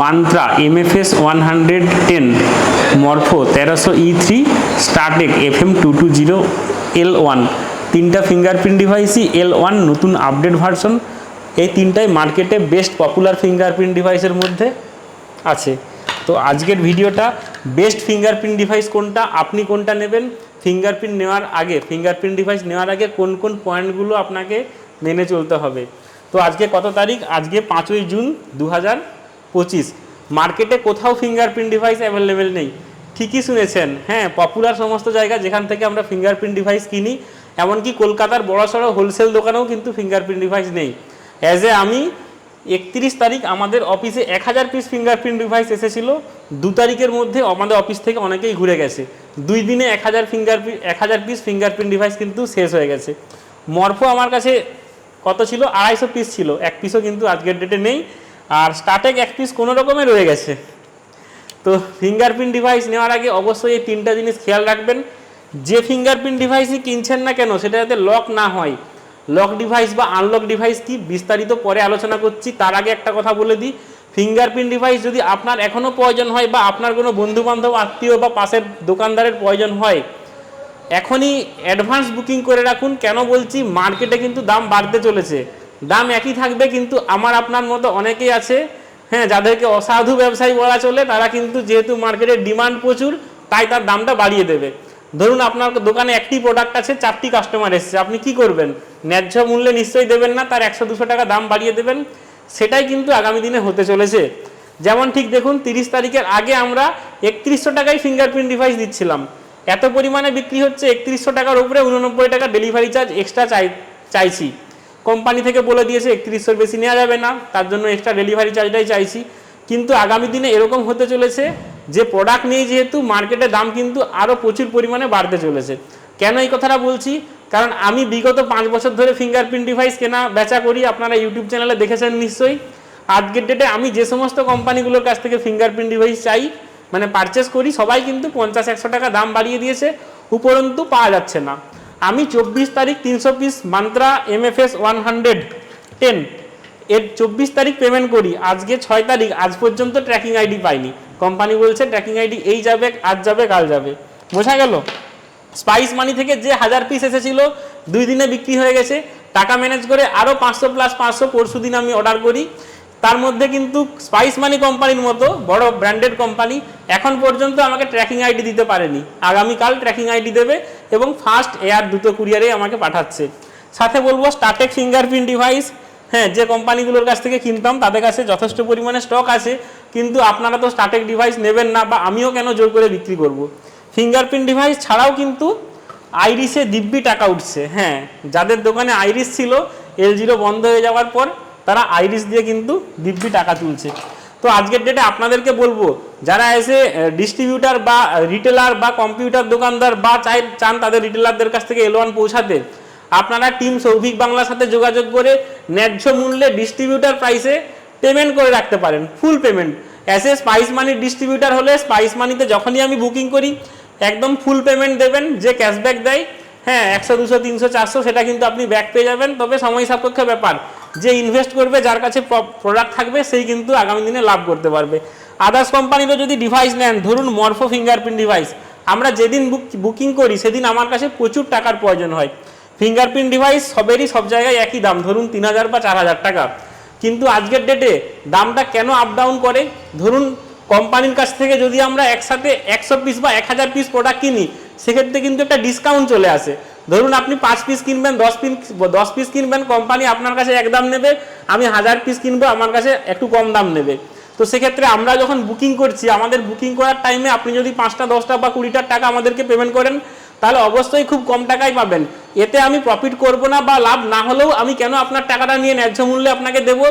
Mantra MFS one hundred ten Morpho তেরোশো E three Startek F M two two zero L one তিনটা fingerprint ডিভাইসই L one নতুন update version এই তিনটাই মার্কেটে বেস্ট পপুলার ফিঙ্গারপ্রিন্ট ডিভাইসের মধ্যে আছে। তো আজকের ভিডিওটা বেস্ট ফিঙ্গারপ্রিন্ট ডিভাইস কোনটা, আপনি কোনটা নেবেন ফিঙ্গারপ্রিন্ট নেওয়ার আগে ফিঙ্গারপ্রিন্ট ডিভাইস নেওয়ার আগে কোন কোন পয়েন্টগুলো আপনাকে মেনে চলতে হবে। তো আজকে কত তারিখ? আজকে পাঁচই জুন দু হাজার পঁচিশ। মার্কেটে কোথাও ফিঙ্গারপ্রিন্ট ডিভাইস অ্যাভেলেবেল নেই। ঠিকই শুনেছেন। হ্যাঁ পপুলার সমস্ত জায়গা যেখান থেকে আমরা ফিঙ্গারপ্রিন্ট ডিভাইস কিনি। এমনকি কলকাতার বড় সড়ো হোলসেল দোকানেও কিন্তু ফিঙ্গারপ্রিন্ট ডিভাইস নেই। অ্যাজ এ আমি একত্রিশ তারিখ আমাদের অফিসে এক হাজার পিস ফিঙ্গারপ্রিন্ট ডিভাইস এসেছিল। দু তারিখের মধ্যে আমাদের অফিস থেকে অনেকেই ঘুরে গেছে। দুই দিনে এক হাজার ফিঙ্গারপ্রিন্ট এক হাজার পিস ফিঙ্গারপ্রিন্ট ডিভাইস কিন্তু শেষ হয়ে গেছে। মরফো আমার কাছে কত ছিল? আড়াইশো পিস ছিল। এক পিসও কিন্তু আজকের ডেটে নেই। আর স্টার্টেক এক পিস কোনো রকমে রয়ে গেছে। তো ফিঙ্গারপ্রিন্ট ডিভাইস নেওয়ার আগে অবশ্যই এই তিনটা জিনিস খেয়াল রাখবেন। যে ফিঙ্গারপ্রিন্ট ডিভাইসই কিনছেন না কেন, সেটা যাতে লক না হয়। লক ডিভাইস বা আনলক ডিভাইস কি বিস্তারিত পরে আলোচনা করছি, তার আগে একটা কথা বলে দিই। ফিঙ্গারপ্রিন্ট ডিভাইস যদি আপনার এখনও প্রয়োজন হয় বা আপনার কোনো বন্ধু বান্ধব আত্মীয় বা পাশের দোকানদারের প্রয়োজন হয়, এখনই অ্যাডভান্স বুকিং করে রাখুন। কেন বলছি মার্কেটে কিন্তু দাম বাড়তে চলেছে। দাম একই থাকবে, কিন্তু আমার আপনার মতো অনেকেই আছে হ্যাঁ যাদেরকে অসাধু ব্যবসায়ী বলা চলে, তারা কিন্তু যেহেতু মার্কেটে ডিমান্ড প্রচুর, তাই তার দামটা বাড়িয়ে দেবে। ধরুন আপনার দোকানে একটি প্রোডাক্ট আছে, চারটি কাস্টমার এসছে, আপনি কি করবেন? ন্যায্য মূল্যে নিশ্চয়ই দেবেন না, তার একশো দুশো টাকা দাম বাড়িয়ে দেবেন, সেটাই কিন্তু আগামী দিনে হতে চলেছে। যেমন ঠিক দেখুন, তিরিশ তারিখের আগে আমরা একত্রিশশো টাকায় ফিঙ্গারপ্রিন্ট ডিভাইস দিচ্ছিলাম। এত পরিমাণে বিক্রি হচ্ছে, একত্রিশশো টাকার উপরে উননব্বই টাকা ডেলিভারি চার্জ এক্সট্রা চাই চাইছি। কোম্পানি থেকে বলে দিয়েছে একত্রিশশোর বেশি নেওয়া যাবে না, তার জন্য এক্সট্রা ডেলিভারি চার্জটাই চাইছি। কিন্তু আগামী দিনে এরকম হতে চলেছে যে প্রোডাক্ট নেই যেহেতু মার্কেটে দাম কিন্তু আরও প্রচুর পরিমাণে বাড়তে চলেছে। কেন এই কথাটা বলছি? কারণ আমি বিগত পাঁচ বছর ধরে ফিঙ্গারপ্রিন্ট ডিভাইস কেনা বেচা করি, আপনারা ইউটিউব চ্যানেলে দেখেছেন নিশ্চয়ই। আজকের ডেটে আমি যে সমস্ত কোম্পানিগুলোর কাছ থেকে ফিঙ্গারপ্রিন্ট ডিভাইস চাই মানে পারচেস করি, সবাই কিন্তু পঞ্চাশ, একশো টাকা দাম বাড়িয়ে দিয়েছে, উপরন্তু পাওয়া যাচ্ছে না। আমি চব্বিশ তারিখ তিনশো piece Mantra MFS one hundred ten এর চব্বিশ তারিখ পেমেন্ট করি। আজকে ছয় তারিখ, আজ পর্যন্ত ট্র্যাকিং আইডি পাইনি। কোম্পানি বলছে ট্র্যাকিং আইডি এই যাবে, আজ যাবে, কাল যাবে। বোঝা গেল? স্পাইস মানি থেকে যে হাজার পিস এসেছিল, দুই দিনে বিক্রি হয়ে গেছে। টাকা ম্যানেজ করে আরও পাঁচশো প্লাস পাঁচশো পরশু দিন আমি অর্ডার করি। তার মধ্যে কিন্তু স্পাইস মানি কোম্পানির মতো বড় ব্র্যান্ডেড কোম্পানি এখন পর্যন্ত আমাকে ট্র্যাকিং আইডি দিতে পারেনি। আগামীকাল ট্র্যাকিং আইডি দেবে এবং ফার্স্ট এয়ার দুটো কুরিয়ারে আমাকে পাঠাচ্ছে। সাথে বলব স্টার্টেক ফিঙ্গারপ্রিন্ট ডিভাইস হ্যাঁ যে কোম্পানিগুলোর কাছ থেকে কিনতাম, তাদের কাছে যথেষ্ট পরিমাণে স্টক আছে, কিন্তু আপনারা তো স্টার্টেক ডিভাইস নেবেন না বা আমিও কেন জোর করে বিক্রি করব? ফিঙ্গারপ্রিন্ট ডিভাইস ছাড়াও কিন্তু আইরিসে দিব্যি টাকা উঠছে হ্যাঁ যাদের দোকানে আইরিস ছিল এল বন্ধ হয়ে যাওয়ার পর তারা আইরিস দিয়ে কিন্তু দিব্যি টাকা তুলছে। তো আজকের ডেটে আপনাদেরকে বলব, যারা এসে ডিস্ট্রিবিউটার বা রিটেলার বা কম্পিউটার দোকানদার বা চাই, চান তাদের রিটেলারদের কাছ থেকে এল ওয়ান পৌঁছাতে, আপনারা টিম সৌভিক বাংলার সাথে যোগাযোগ করে ন্যায্য মূল্যে ডিস্ট্রিবিউটার প্রাইসে পেমেন্ট করে রাখতে পারেন full payment as a Spice মানির ডিস্ট্রিবিউটার হলে স্পাইস মানিতে যখনই আমি বুকিং করি, একদম ফুল পেমেন্ট দেবেন, যে ক্যাশব্যাক দেয় হ্যাঁ একশো, দুশো, তিনশো, চারশো, সেটা কিন্তু আপনি ব্যাক পেয়ে যাবেন, তবে সময় সাপেক্ষ ব্যাপার। যে ইনভেস্ট করবে, যার কাছে প্রোডাক্ট থাকবে, সেই কিন্তু আগামী দিনে লাভ করতে পারবে। আদার্স কোম্পানিরও যদি ডিভাইস নেন, ধরুন মরফো ফিঙ্গারপ্রিন্ট ডিভাইস আমরা যেদিন বুকিং করি, সেদিন আমার কাছে প্রচুর টাকার প্রয়োজন হয়। ফিঙ্গারপ্রিন্ট ডিভাইস সবেরই সব জায়গায় একই দাম, ধরুন তিন হাজার বা চার হাজার টাকা। কিন্তু আজকের ডেটে দামটা কেন আপ ডাউন করে? ধরুন কোম্পানির কাছ থেকে যদি আমরা একসাথে একশো পিস বা এক হাজার পিস প্রোডাক্ট কিনি, সেক্ষেত্রে কিন্তু একটা ডিসকাউন্ট চলে আসে। ধরুন আপনি পাঁচ পিস কিনবেন, দশ পিস দশ পিস কিনবেন কোম্পানি আপনার কাছে এক দাম নেবে, আমি হাজার পিস কিনবো, আমার কাছে একটু কম দাম নেবে। তো সেক্ষেত্রে আমরা যখন বুকিং করছি, আমাদের বুকিং করার টাইমে আপনি যদি পাঁচটা, দশটা বা কুড়িটার টাকা আমাদেরকে পেমেন্ট করেন, তাহলে অবশ্যই খুব কম টাকায় পাবেন। এতে আমি প্রফিট করব না বা লাভ না হলেও আমি কেন আপনার টাকাটা নিয়ে ন্যায্য মূল্যে আপনাকে দেবো?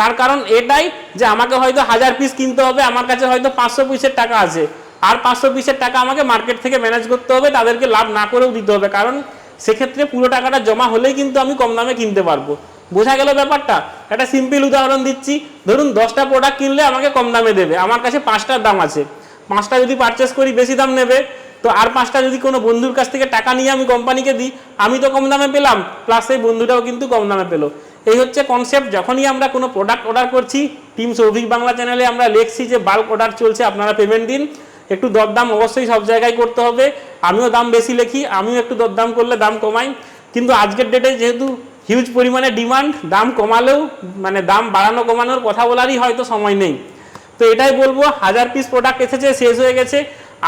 তার কারণ এটাই যে আমাকে হয়তো হাজার পিস কিনতে হবে, আমার কাছে হয়তো পাঁচশো পিসের টাকা আছে। আর পাঁচশো পিসের টাকা আমাকে মার্কেট থেকে ম্যানেজ করতে হবে, তাদেরকে লাভ না করেও দিতে হবে। কারণ সেক্ষেত্রে পুরো টাকাটা জমা হলেই কিন্তু আমি কম দামে কিনতে পারব। বোঝা গেল ব্যাপারটা? একটা সিম্পল উদাহরণ দিচ্ছি। ধরুন দশটা প্রোডাক্ট কিনলে আমাকে কম দামে দেবে। আমার কাছে পাঁচটার দাম আছে। পাঁচটা যদি পারচেস করি, বেশি দাম নেবে। তো আর পাঁচটা যদি কোনো বন্ধুর কাছ থেকে টাকা নিয়ে আমি কোম্পানিকে দিই, আমি তো কম দামে পেলাম। প্লাস সেই বন্ধুটাও কিন্তু কম দামে পেল। এই হচ্ছে কনসেপ্ট যখনই আমরা কোনো প্রোডাক্ট অর্ডার করছি টিম সৌভিক বাংলা চ্যানেলে আমরা লিখছি যে বাল্ক অর্ডার চলছে, আপনারা পেমেন্ট দিন। একটু দরদাম অবশ্যই সব জায়গায় করতে হবে। আমিও দাম বেশি লিখি, আমিও একটু দরদাম করলে দাম কমাই। কিন্তু আজকের ডেটে যেহেতু হিউজ পরিমাণে ডিমান্ড দাম কমালেও মানে দাম বাড়ানো কমানোর কথা বলারই হয়তো সময় নেই। তো এটাই বলব, হাজার পিস প্রোডাক্ট এসেছে, শেষ হয়ে গেছে।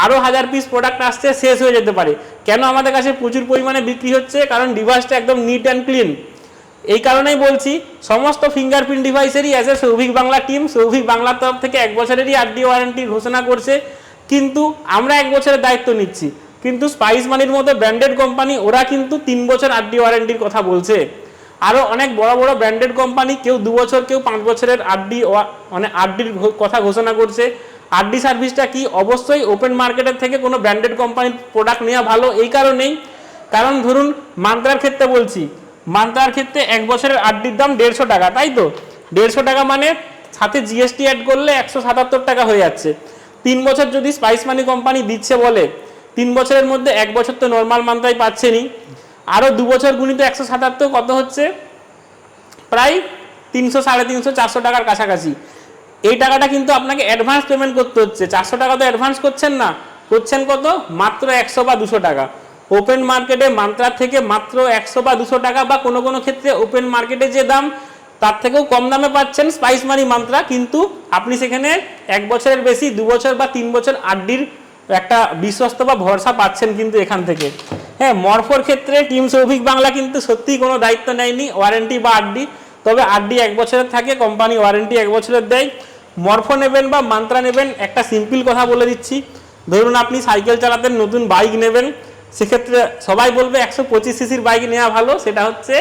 আরও হাজার পিস প্রোডাক্ট আসছে, শেষ হয়ে যেতে পারে। কেন আমাদের কাছে প্রচুর পরিমাণে বিক্রি হচ্ছে? কারণ ডিভাইসটা একদম নিট অ্যান্ড ক্লিন এই কারণেই বলছি, সমস্ত fingerprint ডিভাইসেরই as a Souvik Bangla team Souvik বাংলার তরফ থেকে এক বছরেরই আরডি ওয়ারেন্টি ঘোষণা করছে। কিন্তু আমরা এক বছরের দায়িত্ব নিচ্ছি। কিন্তু স্পাইস মানির মতো ব্র্যান্ডেড কোম্পানি ওরা কিন্তু তিন বছর আরডি ওয়ারেন্টির কথা বলছে। আরও অনেক বড় বড় ব্র্যান্ডেড কোম্পানি কেউ দু বছর, কেউ পাঁচ বছরের আরডি মানে আরডির কথা ঘোষণা করছে। আরডি সার্ভিসটা কি? অবশ্যই ওপেন মার্কেটের থেকে কোনো ব্র্যান্ডেড কোম্পানির প্রোডাক্ট নেওয়া ভালো এই কারণেই। কারণ ধরুন মান্ত্রার ক্ষেত্রে বলছি মান্ত্রার ক্ষেত্রে এক বছরের আরডির দাম দেড়শো টাকা, তাই তো? দেড়শো টাকা মানে সাথে জিএসটি অ্যাড করলে একশো সাতাত্তর টাকা হয়ে যাচ্ছে। তিন বছর যদি স্পাইস মানি কোম্পানি দিচ্ছে বলে, তিন বছরের মধ্যে এক বছর তো নর্মাল মান্ত্রাই পাচ্ছেনই। আরও দু বছর গুণিত একশো সাতাত্তর কত হচ্ছে? প্রায় তিনশো, সাড়ে তিনশো, চারশো টাকার কাছাকাছি। এই টাকাটা কিন্তু আপনাকে অ্যাডভান্স পেমেন্ট করতে হচ্ছে। চারশো টাকা তো অ্যাডভান্স করছেন না। করছেন কত? মাত্র একশো বা দুশো টাকা। ওপেন মার্কেটে মান্ত্রার থেকে মাত্র একশো বা দুশো টাকা বা কোনো কোনো ক্ষেত্রে ওপেন মার্কেটে যে দাম তার থেকেও কম দামে পাচ্ছেন স্পাইস মানি মান্ত্রা কিন্তু আপনি সেখানে এক বছরের বেশি, দু বছর বা তিন বছর আড্ডির একটা বিশ্বস্ত বা ভরসা পাচ্ছেন কিন্তু এখান থেকে। হ্যাঁ মরফোর ক্ষেত্রে টিম সৌভিক বাংলা কিন্তু সত্যিই কোনো দায়িত্ব নেয়নি ওয়ারেন্টি বা আড্ডি। তবে আরডি এক বছরের থাকে কোম্পানি ওয়ারেন্টি এক বছরের দেয়। মরফো নেবেন বা মান্ত্রা নেবেন, একটা সিম্পল কথা বলে দিচ্ছি। ধরুন আপনি সাইকেল চালাতেন, নতুন বাইক নেবেন, সেক্ষেত্রে সবাই বলবে একশো পঁচিশ সিসির বাইক নেওয়া ভালো, সেটা হচ্ছে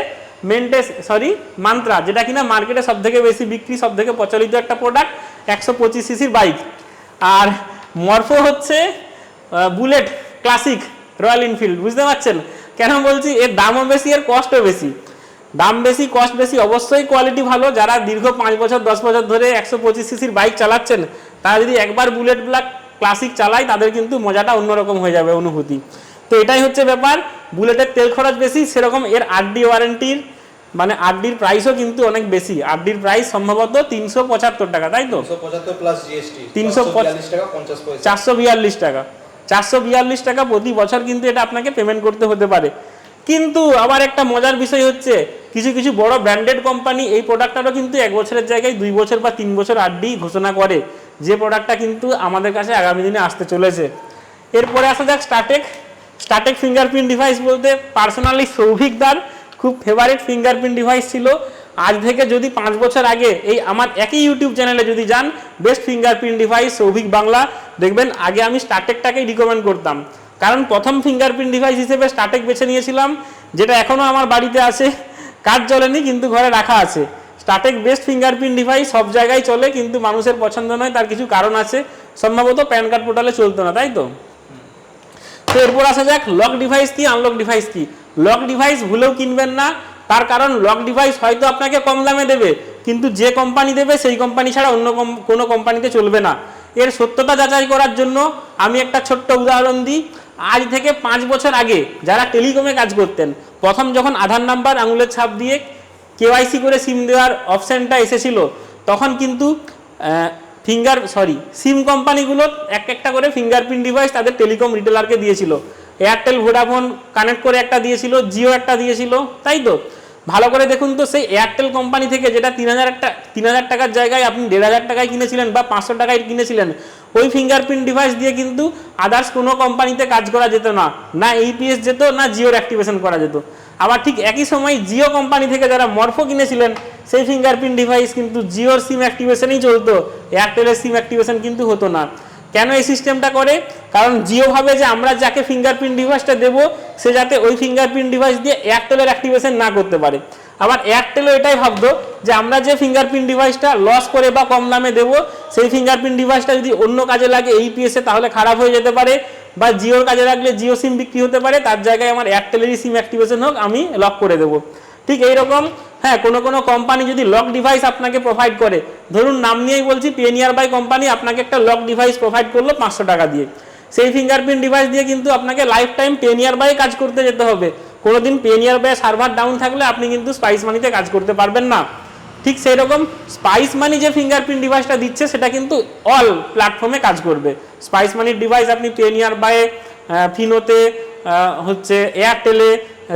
মেন্টেস সরি মান্ত্রা যেটা কিনা মার্কেটে সব থেকে বেশি বিক্রি সব থেকে প্রচলিত একটা প্রোডাক্ট একশো পঁচিশ সিসির বাইক আর মরফো হচ্ছে বুলেট ক্লাসিক রয়্যাল এনফিল্ড বুঝতে পারছেন? কেন বলছি? এর দামও বেশি, এর কস্টও বেশি। দাম বেশি কস্ট বেশি, অবশ্যই কোয়ালিটি ভালো। যারা দীর্ঘ পাঁচ বছর, দশ বছর ধরে একশো পঁচিশ সিসির বাইক চালাচ্ছেন, তারা যদি একবার বুলেট ব্ল্যাক ক্লাসিক চালায়, তাদের কিন্তু মজাটা অন্যরকম হয়ে যাবে অনুভূতি। তো এটাই হচ্ছে ব্যাপার। বুলেটের তেল খরচ বেশি সেরকম এর আরডি ওয়ারেন্টির মানে আরডির প্রাইসও কিন্তু অনেক বেশি। আরডির প্রাইস সম্ভবত তিনশো পঁচাত্তর টাকা তাই তো? তিনশো পঁচাত্তর প্লাস জিএসটি 345 টাকা পঞ্চাশ পয়সা। চারশো বিয়াল্লিশ টাকা। চারশো বিয়াল্লিশ টাকা প্রতি বছর কিন্তু এটা আপনাকে পেমেন্ট করতে হতে পারে। কিন্তু আবার একটা মজার বিষয় হচ্ছে কিছু কিছু বড় ব্র্যান্ডেড কোম্পানি এই প্রোডাক্টটারও কিন্তু এক বছরের জায়গায় দুই বছর বা তিন বছর আড্ডি ঘোষণা করে যে প্রোডাক্টটা কিন্তু আমাদের কাছে আগামী দিনে আসতে চলেছে। এরপরে আসা যাক স্টার্টেক স্টার্টেক ফিঙ্গারপ্রিন্ট ডিভাইস বলতে পার্সোনালি সৌভিকদার খুব ফেভারিট ফিঙ্গারপ্রিন্ট ডিভাইস ছিল। আজ থেকে যদি পাঁচ বছর আগে এই আমার একই ইউটিউব চ্যানেলে যদি যান best fingerprint device Souvik Bangla. দেখবেন আগে আমি স্টার্টেকটাকেই রিকমেন্ড করতাম। কারণ প্রথম ফিঙ্গারপ্রিন্ট ডিভাইস হিসেবে স্টার্টেক বেছে নিয়েছিলাম, যেটা এখনও আমার বাড়িতে আছে। কাজ চলেনি, কিন্তু ঘরে রাখা আছে। স্টার্টেক বেস্ট ফিঙ্গারপ্রিন্ট ডিভাইস সব জায়গায় চলে, কিন্তু মানুষের পছন্দ নয়, তার কিছু কারণ আছে। সম্ভবত প্যান কার্ড পোর্টালে চলতো না, তাই তো? তো এরপর আসা যাক লক ডিভাইস কি আনলক ডিভাইস কি? লক ডিভাইস ভুলেও কিনবেন না, তার কারণ লক ডিভাইস হয়তো আপনাকে কম দামে দেবে, কিন্তু যে কোম্পানি দেবে, সেই কোম্পানি ছাড়া অন্য কোনো কোম্পানিতে চলবে না। এর সত্যতা যাচাই করার জন্য আমি একটা ছোট্ট উদাহরণ দিই। আজ থেকে পাঁচ বছর আগে যারা টেলিকমে কাজ করতেন, প্রথম যখন আধার নাম্বার আঙুলের ছাপ দিয়ে কেওয়াইসি করে সিম দেওয়ার অপশানটা এসেছিল, তখন কিন্তু ফিঙ্গার সরি সিম কোম্পানিগুলো এক একটা করে ফিঙ্গারপ্রিন্ট ডিভাইস তাদের টেলিকম রিটেলারকে দিয়েছিল। এয়ারটেল ভোডাফোন কানেক্ট করে একটা দিয়েছিল জিও একটা দিয়েছিল, তাই তো? ভালো করে দেখুন তো, সেই এয়ারটেল কোম্পানি থেকে যেটা তিন হাজার একটা, তিন হাজার টাকার জায়গায় আপনি দেড় হাজার টাকায় কিনেছিলেন বা পাঁচশো টাকায় কিনেছিলেন, ওই ফিঙ্গারপ্রিন্ট ডিভাইস দিয়ে কিন্তু আদার্স কোনো কোম্পানিতে কাজ করা যেত না। না এইপিএস যেত, না জিওর অ্যাক্টিভেশন করা যেত। আবার ঠিক একই সময় জিও কোম্পানি থেকে যারা মরফো কিনেছিলেন সেই ফিঙ্গারপ্রিন্ট ডিভাইস কিন্তু জিওর সিম অ্যাক্টিভেশনই চলতো। এয়ারটেলের সিম অ্যাক্টিভেশন কিন্তু হতো না। কেন এই সিস্টেমটা করে? কারণ জিও ভাবে যে আমরা যাকে ফিঙ্গারপ্রিন্ট ডিভাইসটা দেবো, সে যাতে ওই ফিঙ্গারপ্রিন্ট ডিভাইস দিয়ে এয়ারটেলের অ্যাক্টিভেশন না করতে পারে। আবার এয়ারটেলও এটাই ভাবতো যে আমরা যে ফিঙ্গারপ্রিন্ট ডিভাইসটা লস করে বা কম দামে দেবো, সেই ফিঙ্গারপ্রিন্ট ডিভাইসটা যদি অন্য কাজে লাগে এইপিএসে তাহলে খারাপ হয়ে যেতে পারে বা জিওর কাজে লাগলে জিও সিম বিক্রি হতে পারে, তার জায়গায় আমার এয়ারটেলেরই সিম অ্যাক্টিভেশন হোক, আমি লক করে দেবো। ঠিক এইরকম হ্যাঁ কোনো কোনো কোম্পানি যদি লক ডিভাইস আপনাকে প্রোভাইড করে, ধরুন নাম নিয়েই বলছি পেনিয়ার বাই কোম্পানি আপনাকে একটা লক ডিভাইস প্রোভাইড করল পাঁচশো টাকা দিয়ে। সেই ফিঙ্গারপ্রিন্ট ডিভাইস দিয়ে কিন্তু আপনাকে লাইফ টাইম পেনিয়ার বাই কাজ করতে যেতে হবে। কোনোদিন পেনিয়ার বাই সার্ভার ডাউন থাকলে আপনি কিন্তু স্পাইস মানিতে কাজ করতে পারবেন না। ঠিক সেই রকম স্পাইস মানি যে ফিঙ্গারপ্রিন্ট ডিভাইসটা দিচ্ছে, সেটা কিন্তু অল প্ল্যাটফর্মে কাজ করবে। স্পাইস মানির ডিভাইস আপনি পেনিয়ার বাই ফিনোতে হচ্ছে এয়ারটেলে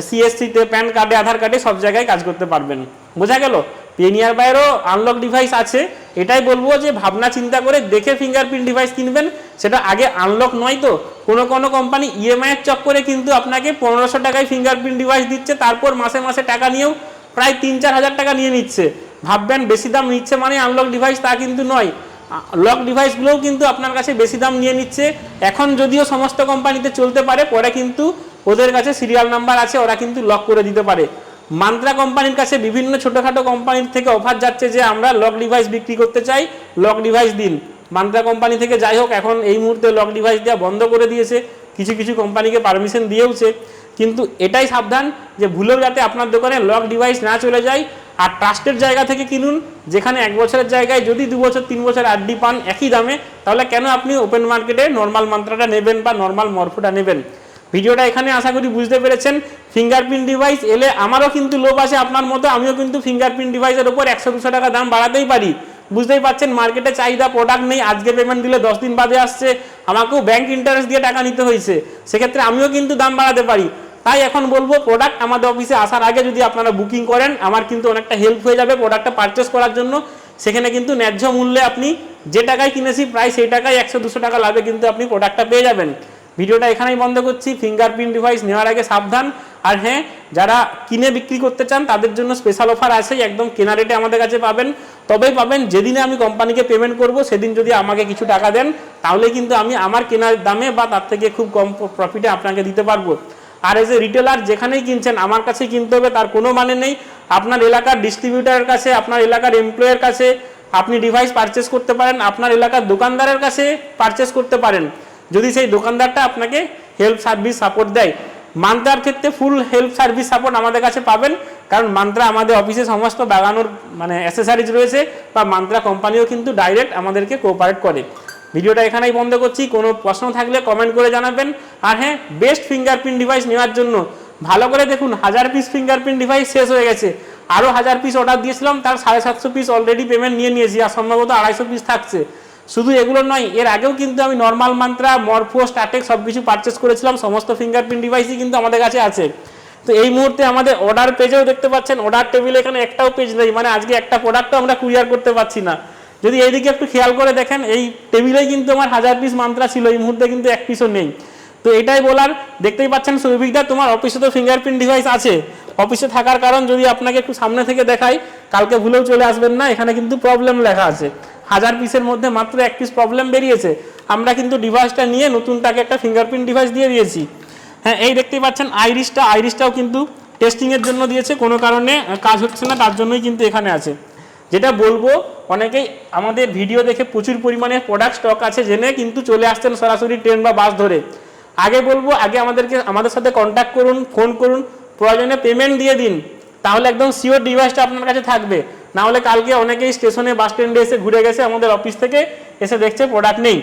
সিএসসিতে প্যান কার্ডে আধার কার্ডে সব জায়গায় কাজ করতে পারবেন। বোঝা গেল? পেনিয়ার বাইরেও আনলক ডিভাইস আছে। এটাই বলব যে, ভাবনা চিন্তা করে দেখে ফিঙ্গারপ্রিন্ট ডিভাইস কিনবেন। সেটা আগে আনলক নয় তো। কোনো কোনো কোম্পানি ইএমআই এর চক্করে কিন্তু আপনাকে পনেরোশো টাকায় ফিঙ্গারপ্রিন্ট ডিভাইস দিচ্ছে। তারপর মাসে মাসে টাকা নিয়েও প্রায় তিন চার হাজার টাকা নিয়ে নিচ্ছে। ভাববেন বেশি দাম নিচ্ছে মানে আনলক ডিভাইস তা কিন্তু নয়। লক ডিভাইসগুলোও কিন্তু আপনার কাছে বেশি দাম নিয়ে নিচ্ছে। এখন যদিও সমস্ত কোম্পানিতে চলতে পারে, পরে কিন্তু ওদের কাছে সিরিয়াল নাম্বার আছে, ওরা কিন্তু লক করে দিতে পারে। মান্ত্রা কোম্পানির কাছে বিভিন্ন ছোটোখাটো কোম্পানির থেকে অফার যাচ্ছে যে, আমরা লক ডিভাইস বিক্রি করতে চাই লক ডিভাইস দিন। মান্ত্রা কোম্পানি থেকে যাই হোক, এখন এই মুহূর্তে লক ডিভাইস দেওয়া বন্ধ করে দিয়েছে। কিছু কিছু কোম্পানিকে পারমিশন দিয়েওছে। কিন্তু এটাই সাবধান যে ভুলেও যাতে আপনার দোকানে লক ডিভাইস না চলে যায় আর ট্রাস্টের জায়গা থেকে কিনুন, যেখানে এক বছরের জায়গায় যদি দু বছর, তিন বছর আড্ডি পান একই দামে, তাহলে কেন আপনি ওপেন মার্কেটে নর্মাল মান্ত্রাটা নেবেন বা নর্মাল মরফোটা নেবেন? ভিডিওটা এখানে আশা করি বুঝতে পেরেছেন। ফিঙ্গারপ্রিন্ট ডিভাইস এলে আমারও কিন্তু লোভ আছে, আপনার মতো আমিও কিন্তু ফিঙ্গারপ্রিন্ট ডিভাইসের উপর একশো দুশো টাকা দাম বাড়াতেই পারি। বুঝতেই পারছেন মার্কেটে চাহিদা প্রোডাক্ট নেই, আজকে পেমেন্ট দিলে দশ দিন বাদে আসছে, আমাকেও ব্যাংক ইন্টারেস্ট দিয়ে টাকা নিতে হয়েছে। সেক্ষেত্রে আমিও কিন্তু দাম বাড়াতে পারি। তাই এখন বলব প্রোডাক্ট আমাদের অফিসে আসার আগে যদি আপনারা বুকিং করেন, আমার কিন্তু অনেকটা হেল্প হয়ে যাবে প্রোডাক্টটা পারচেস করার জন্য। সেখানে কিন্তু ন্যায্য মূল্যে আপনি যে টাকায় কিনেছি, প্রায় সেই টাকায় একশো দুশো টাকা লাভে কিন্তু আপনি প্রোডাক্টটা পেয়ে যাবেন। ভিডিওটা এখানেই বন্ধ করছি। ফিঙ্গারপ্রিন্ট ডিভাইস নেওয়ার আগে সাবধান। আর হ্যাঁ যারা কিনে বিক্রি করতে চান, তাদের জন্য স্পেশাল অফার আছে একদম কেনা রেটে আমাদের কাছে পাবেন। তবেই পাবেন, যেদিনে আমি কোম্পানিকে পেমেন্ট করব, সেদিন যদি আমাকে কিছু টাকা দেন তাহলে কিন্তু আমি আমার কেনার দামে বা তার থেকে খুব কম প্রফিটে আপনাকে দিতে পারব। আর এজ এ রিটেলার যেখানেই কিনছেন, আমার কাছে কিনতে হবে, তার কোনো মানে নেই। আপনার এলাকার ডিস্ট্রিবিউটারের কাছে, আপনার এলাকার এমপ্লয়ের কাছে, আপনি ডিভাইস পারচেস করতে পারেন, আপনার এলাকার দোকানদারের কাছে পারচেস করতে পারেন। যদি সেই দোকানদারটা আপনাকে হেল্প সার্ভিস সাপোর্ট দেয়, মান্ত্রার ক্ষেত্রে ফুল হেল্প সার্ভিস সাপোর্ট আমাদের কাছে পাবেন। কারণ মান্ত্রা আমাদের অফিসে সমস্ত বাগানোর মানে অ্যাসেসারিজ রয়েছে বা মান্ত্রা কোম্পানিও কিন্তু ডাইরেক্ট আমাদেরকে কোঅপারেট করে। ভিডিওটা এখানেই বন্ধ করছি। কোনো প্রশ্ন থাকলে কমেন্ট করে জানাবেন। আর হ্যাঁ বেস্ট ফিঙ্গারপ্রিন্ট ডিভাইস নেওয়ার জন্য ভালো করে দেখুন, হাজার পিস ফিঙ্গারপ্রিন্ট ডিভাইস শেষ হয়ে গেছে। আরও হাজার পিস অর্ডার দিয়েছিলাম, তার সাড়ে সাতশো পিস অলরেডি পেমেন্ট নিয়ে নিয়েছি, আর সম্ভবত আড়াইশো পিস থাকছে। শুধু এগুলো নয়, এর আগেও কিন্তু আমি নর্মাল মান্ত্রা মরফো স্টাটেক সব কিছু পারচেস করেছিলাম, সমস্ত ফিঙ্গারপ্রিন্ট ডিভাইসই কিন্তু আমাদের কাছে আছে। তো এই মুহূর্তে আমাদের অর্ডার পেজেও দেখতে পাচ্ছেন অর্ডার টেবিলে এখানে একটাও পেজ নেই মানে আজকে একটা প্রোডাক্টও আমরা কুরিয়ার করতে পারছি না। যদি এইদিকে একটু খেয়াল করে দেখেন, এই টেবিলেই কিন্তু আমার হাজার পিস মান্ত্রা ছিল, এই মুহূর্তে কিন্তু এক পিসও নেই। তো এটাই বলার, দেখতেই পাচ্ছেন সৌভিকদা তোমার অফিসে তো ফিঙ্গারপ্রিন্ট ডিভাইস আছে। অফিসে থাকার কারণ যদি আপনাকে একটু সামনে থেকে দেখাই, কালকে ভুলেও চলে আসবেন না, এখানে কিন্তু প্রবলেম লেখা আছে। হাজার পিসের মধ্যে মাত্র এক পিস প্রবলেম বেরিয়েছে। আমরা কিন্তু ডিভাইসটা নিয়ে নতুনটাকে একটা ফিঙ্গারপ্রিন্ট ডিভাইস দিয়ে দিয়েছি। হ্যাঁ এই দেখতেই পাচ্ছেন আইরিশটা আইরিশটাও কিন্তু টেস্টিংয়ের জন্য দিয়েছে। কোনো কারণে কাজ হচ্ছে না, তার জন্যই কিন্তু এখানে আছে। যেটা বলব, অনেকেই আমাদের ভিডিও দেখে প্রচুর পরিমাণে প্রোডাক্ট স্টক আছে জেনে কিন্তু চলে আসছেন সরাসরি ট্রেন বা বাস ধরে। আগে বলব, আগে আমাদেরকে, আমাদের সাথে কন্ট্যাক্ট করুন ফোন করুন, প্রয়োজনে পেমেন্ট দিয়ে দিন। তাহলে একদম সিওর ডিভাইসটা আপনার কাছে থাকবে। না হলে কালকে অনেকেই স্টেশনে বাস স্ট্যান্ডে এসে ঘুরে গেছে আমাদের অফিস থেকে, এসে দেখছে প্রোডাক্ট নেই।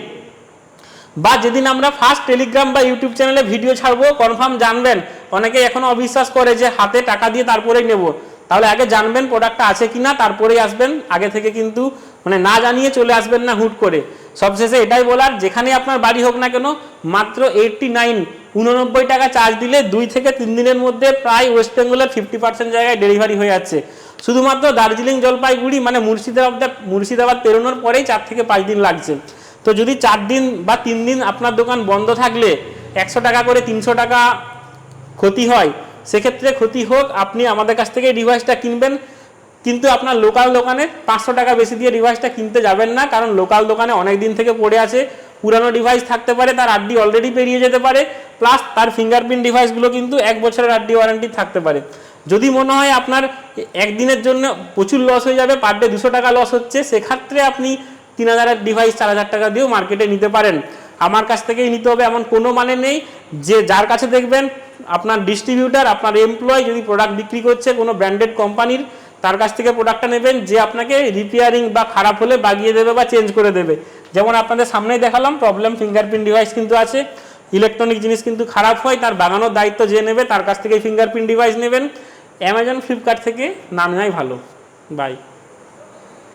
বা যেদিন আমরা ফার্স্ট টেলিগ্রাম বা ইউটিউব চ্যানেলে ভিডিও ছাড়বো কনফার্ম জানবেন। অনেকে এখনও অবিশ্বাস করে যে হাতে টাকা দিয়ে তারপরেই নেব। তাহলে আগে জানবেন প্রোডাক্টটা আছে কি না তারপরেই আসবেন। আগে থেকে কিন্তু মানে না জানিয়ে চলে আসবেন না হুট করে। সবশেষে এটাই বলার, যেখানে আপনার বাড়ি হোক না কেন, মাত্র এইটটি নাইন উননব্বই টাকা চার্জ দিলে দুই থেকে তিন দিনের মধ্যে প্রায় ওয়েস্ট বেঙ্গলের ফিফটি পার্সেন্ট জায়গায় ডেলিভারি হয়ে যাচ্ছে। শুধুমাত্র দার্জিলিং জলপাইগুড়ি মানে মুর্শিদাবাদ মুর্শিদাবাদ পেরোনোর পরেই চার থেকে পাঁচ দিন লাগছে। তো যদি চার দিন বা তিন দিন আপনার দোকান বন্ধ থাকলে একশো টাকা করে তিনশো টাকা ক্ষতি হয়, সেক্ষেত্রে ক্ষতি হোক, আপনি আমাদের কাছ থেকে ডিভাইসটা কিনবেন। কিন্তু আপনার লোকাল দোকানে পাঁচশো টাকা বেশি দিয়ে ডিভাইসটা কিনতে যাবেন না, কারণ লোকাল দোকানে অনেক দিন থেকে পড়ে আছে। পুরানো ডিভাইস থাকতে পারে, তার আড্ডি অলরেডি পেরিয়ে যেতে পারে। প্লাস তার ফিঙ্গারপ্রিন্ট ডিভাইসগুলো কিন্তু এক বছরের আড্ডি ওয়ারেন্টি থাকতে পারে। যদি মনে হয় আপনার একদিনের জন্য প্রচুর লস হয়ে যাবে পার ডে দুশো টাকা লস হচ্ছে, সেক্ষেত্রে আপনি তিন হাজারের ডিভাইস চার হাজার টাকা দিয়েও মার্কেটে নিতে পারেন। আমার কাছ থেকেই নিতে হবে, এমন কোনো মানে নেই যে যার কাছে দেখবেন আপনার ডিস্ট্রিবিউটার আপনার এমপ্লয় যদি প্রোডাক্ট বিক্রি করছে কোনো ব্র্যান্ডেড কোম্পানির তার কাছ থেকে প্রোডাক্টটা নেবেন, যে আপনাকে রিপেয়ারিং বা খারাপ হলে বাগিয়ে দেবে বা চেঞ্জ করে দেবে। যেমন আপনাদের সামনেই দেখালাম প্রবলেম ফিঙ্গারপ্রিন্ট ডিভাইস কিন্তু আছে ইলেকট্রনিক জিনিস কিন্তু খারাপ হয়, তার বাগানোর দায়িত্ব যে নেবে, তার কাছ থেকে ফিঙ্গারপ্রিন্ট ডিভাইস নেবেন। অ্যামাজন ফ্লিপকার্ট থেকে না নেওয়াই ভালো। বাই